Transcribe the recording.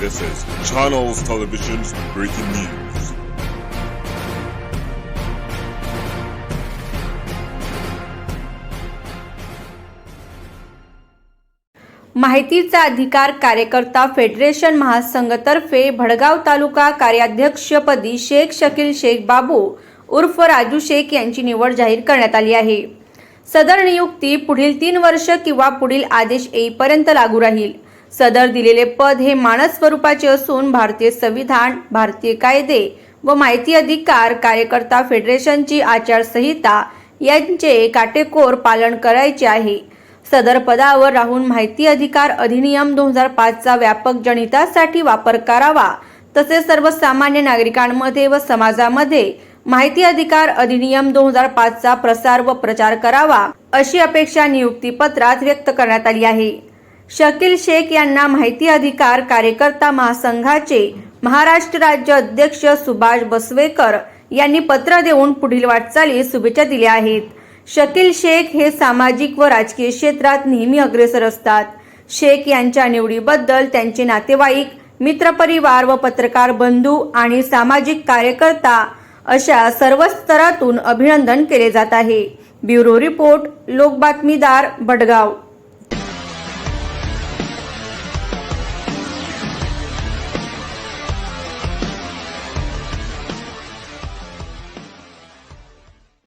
This is Channels Television's breaking news. माहितीचा अधिकार कार्यकर्ता फेडरेशन महासंघतर्फे भडगाव तालुका कार्याध्यक्षपदी शेख शकील शेख बाबू उर्फ राजू शेख यांची निवड जाहीर करण्यात आली आहे सदर नियुक्ती पुढील तीन वर्ष किंवा पुढील आदेश येईपर्यंत लागू राहील सदर दिलेले पद हे मानस स्वरूपाचे असून भारतीय संविधान भारतीय कायदे व माहिती अधिकार कार्यकर्ता फेडरेशनची आचारसंहिता यांचे काटेकोर पालन करायचे आहे. सदर पदावर राहून माहिती अधिकार अधिनियम दोन हजार पाचचा व्यापक जनहितासाठी वापर करावा तसेच सर्वसामान्य नागरिकांमध्ये व समाजामध्ये माहिती अधिकार अधिनियम दोन हजार पाचचा प्रसार व प्रचार करावा अशी अपेक्षा नियुक्तीपत्रात व्यक्त करण्यात आली आहे. शकील शेख यांना माहिती अधिकार कार्यकर्ता महासंघाचे महाराष्ट्र राज्य अध्यक्ष सुभाष बसवेकर यांनी पत्र देऊन पुढील वाटचाली शुभेच्छा दिल्या आहेत. शकील शेख हे सामाजिक व राजकीय क्षेत्रात नेहमी अग्रेसर असतात. शेख यांच्या निवडीबद्दल त्यांचे नातेवाईक मित्रपरिवार व पत्रकार बंधू आणि सामाजिक कार्यकर्ता अशा सर्व स्तरातून अभिनंदन केले जात आहे. Bureau report लोकबातमीदार Bhadgaon